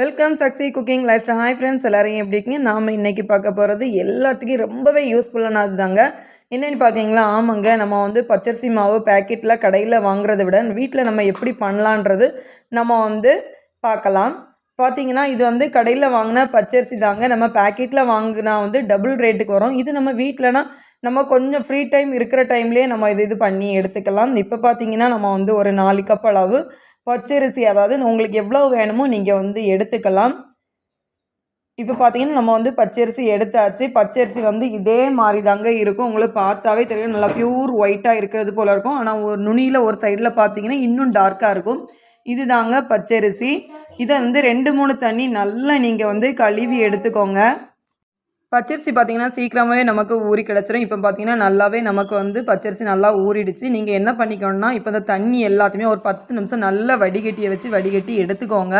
Welcome Sakshi cooking life hi friends எல்லாரையும் எப்படி இருக்கீங்க? நாம் இன்றைக்கி பார்க்க போகிறது எல்லாத்துக்கும் ரொம்பவே யூஸ்ஃபுல்லானது தாங்க என்னென்னு பார்த்தீங்களா ஆமாங்க. நம்ம வந்து பச்சரிசி மாவு பேக்கெட்டில் கடையில் வாங்குறத விட வீட்டில் நம்ம எப்படி பண்ணலான்றது நம்ம வந்து பார்க்கலாம். பார்த்தீங்கன்னா இது வந்து கடையில் வாங்கின பச்சரிசி தாங்க. நம்ம பேக்கெட்டில் வாங்கினா வந்து டபுள் ரேட்டுக்கு வரும். இது நம்ம வீட்டிலனா நம்ம கொஞ்சம் ஃப்ரீ டைம் இருக்கிற டைம்லேயே நம்ம இது இது பண்ணி எடுத்துக்கலாம். இப்போ பார்த்தீங்கன்னா நம்ம வந்து ஒரு நாலு கப் அளவு பச்சரிசி அதாவது உங்களுக்கு எவ்வளோ வேணுமோ நீங்கள் வந்து எடுத்துக்கலாம். இப்போ பார்த்தீங்கன்னா நம்ம வந்து பச்சரிசி எடுத்தாச்சு. பச்சரிசி வந்து இதே மாதிரி தாங்க இருக்கும். உங்களுக்கு பார்த்தாவே தெரியும். நல்லா ப்யூர் ஒயிட்டாக இருக்கிறது போல் இருக்கும். ஆனால் ஒரு நுனியில் ஒரு சைடில் பார்த்தீங்கன்னா இன்னும் டார்க்காக இருக்கும். இது தாங்க பச்சரிசி. இதை வந்து ரெண்டு மூணு தண்ணி நல்லா நீங்கள் வந்து கழுவி எடுத்துக்கோங்க. பச்சரிசி பார்த்திங்கன்னா சீக்கிரமாகவே நமக்கு ஊறி கிடச்சிரும். இப்போ பார்த்தீங்கன்னா நல்லாவே நமக்கு வந்து பச்சரிசி நல்லா ஊறிடுச்சு. நீங்கள் என்ன பண்ணிக்கணும்னா இப்போ இந்த தண்ணி எல்லாத்தையுமே ஒரு பத்து நிமிஷம் நல்லா வடிகட்டியை வச்சு வடிகட்டி எடுத்துக்கோங்க.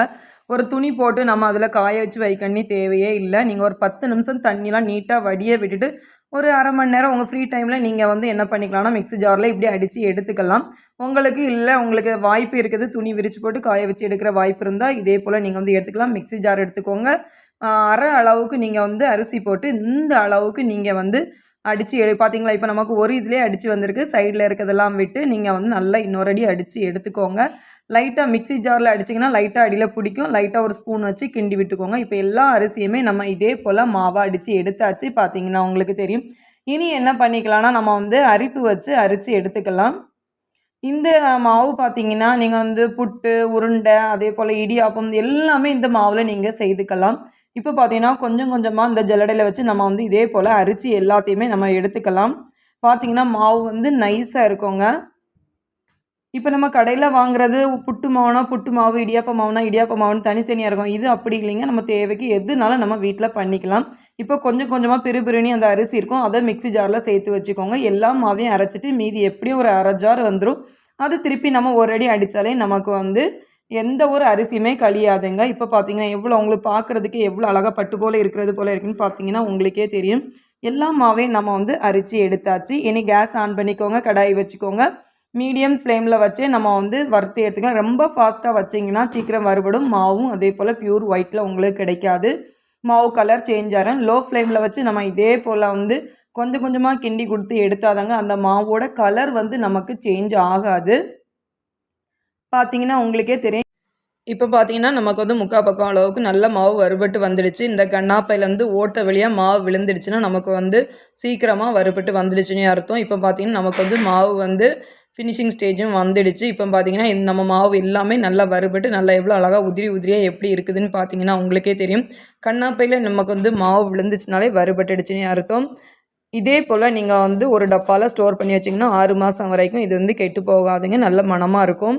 ஒரு துணி போட்டு நம்ம அதில் காய வச்சு வைக்கண்ணி தேவையே இல்லை. நீங்கள் ஒரு பத்து நிமிஷம் தண்ணிலாம் நீட்டாக வடிய விட்டுட்டு ஒரு அரை மணி நேரம் உங்கள் ஃப்ரீ டைமில் நீங்கள் வந்து என்ன பண்ணிக்கலாம்னா மிக்ஸி ஜாரில் இப்படி அடித்து எடுத்துக்கலாம். உங்களுக்கு இல்லை உங்களுக்கு வாய்ப்பு இருக்குது துணி விரித்து போட்டு காய வச்சு எடுக்கிற வாய்ப்பு இருந்தால் இதே போல் நீங்கள் வந்து எடுத்துக்கலாம். மிக்ஸி ஜார் எடுத்துக்கோங்க. அரை அளவுக்கு நீங்கள் வந்து அரிசி போட்டு இந்த அளவுக்கு நீங்கள் வந்து அடித்து எடு பார்த்தீங்களா இப்போ நமக்கு ஒரு இதிலே அடித்து வந்திருக்கு. சைடில் இருக்கிறதெல்லாம் விட்டு நீங்கள் வந்து நல்லா இன்னொரு அடி அடித்து எடுத்துக்கோங்க. லைட்டாக மிக்சி ஜாரில் அடிச்சிங்கன்னா லைட்டாக அடியில் பிடிக்கும். லைட்டாக ஒரு ஸ்பூன் வச்சு கிண்டி விட்டுக்கோங்க. இப்போ எல்லா அரிசியுமே நம்ம இதே போல் மாவாக அடித்து எடுத்தாச்சு பார்த்தீங்கன்னா உங்களுக்கு தெரியும். இனி என்ன பண்ணிக்கலாம்னா நம்ம வந்து அரிப்பு வச்சு அரித்து எடுத்துக்கலாம். இந்த மாவு பார்த்தீங்கன்னா நீங்கள் வந்து புட்டு உருண்டை அதே போல் இடியாப்பம் எல்லாமே இந்த மாவில் நீங்கள் செய்துக்கலாம். இப்போ பார்த்தீங்கன்னா கொஞ்சம் கொஞ்சமாக இந்த ஜல்லடையில் வச்சு நம்ம வந்து இதே போல் அரிசி எல்லாத்தையுமே நம்ம எடுத்துக்கலாம். பார்த்தீங்கன்னா மாவு வந்து நைஸாக இருக்குங்க. இப்போ நம்ம கடையில் வாங்குறது புட்டு மாவுனா புட்டு மாவு இடியாப்ப மாவுனா இடியாப்ப மாவுன்னு தனித்தனியாக இருக்கும். இது அப்படி இல்லைங்க. நம்ம தேவைக்கு எதுனாலும் நம்ம வீட்டில் பண்ணிக்கலாம். இப்போ கொஞ்சம் கொஞ்சமாக பிறு பிரிணி அந்த அரிசி இருக்கும். அதை மிக்சி ஜாரில் சேர்த்து வச்சுக்கோங்க. எல்லா மாவையும் அரைச்சிட்டு மீதி எப்படியும் ஒரு அரை ஜார் வந்துடும் அது திருப்பி நம்ம ஒரு அடி அடித்தாலே நமக்கு வந்து எந்த ஒரு அரிசியுமே கழியாதுங்க. இப்போ பார்த்தீங்கன்னா எவ்வளோ உங்களுக்கு பார்க்குறதுக்கு எவ்வளோ அழகாக பட்டு போல் இருக்கிறது போல் இருக்குன்னு பார்த்தீங்கன்னா உங்களுக்கே தெரியும். எல்லா மாவையும் நம்ம வந்து அரிசி எடுத்தாச்சு. இனி கேஸ் ஆன் பண்ணிக்கோங்க கடாய் வச்சுக்கோங்க. மீடியம் ஃப்ளேமில் வச்சே நம்ம வந்து வறுத்து எடுத்துக்கலாம். ரொம்ப ஃபாஸ்ட்டாக வச்சிங்கன்னா சீக்கிரம் வறுபடும். மாவும் அதே போல் ப்யூர் ஒயிட்டில் உங்களுக்கு கிடைக்காது. மாவு கலர் சேஞ்ச் ஆகும் லோ ஃப்ளேமில் வச்சு நம்ம இதே போல் வந்து கொஞ்சம் கொஞ்சமாக கிண்டி கொடுத்து எடுத்தாதாங்க அந்த மாவோட கலர் வந்து நமக்கு சேஞ்ச் ஆகாது. பார்த்தீங்கன்னா உங்களுக்கே தெரியும். இப்போ பார்த்தீங்கன்னா நமக்கு வந்து முக்கால் பக்கம் அளவுக்கு நல்ல மாவு வறுபட்டு வந்துடுச்சு. இந்த கண்ணாப்பையிலேருந்து ஓட்ட வழியாக மாவு விழுந்துடுச்சுன்னா நமக்கு வந்து சீக்கிரமாக வறுபட்டு வந்துடுச்சுன்னு அர்த்தம். இப்போ பார்த்தீங்கன்னா நமக்கு வந்து மாவு வந்து ஃபினிஷிங் ஸ்டேஜும் வந்துடுச்சு. இப்போ பார்த்தீங்கன்னா இந்த நம்ம மாவு எல்லாமே நல்லா வறுபட்டு நல்லா எவ்வளோ அழகாக உதிரி உதிரியாக எப்படி இருக்குதுன்னு பார்த்தீங்கன்னா உங்களுக்கே தெரியும். கண்ணாப்பையில் நமக்கு வந்து மாவு விழுந்துச்சுனாலே வறுபட்டுடுச்சுன்னு அர்த்தம். இதே போல் நீங்கள் வந்து ஒரு டப்பாவில் ஸ்டோர் பண்ணி வச்சிங்கன்னா ஆறு மாதம் வரைக்கும் இது வந்து கெட்டு போகாதுங்க. நல்ல மனமாக இருக்கும்.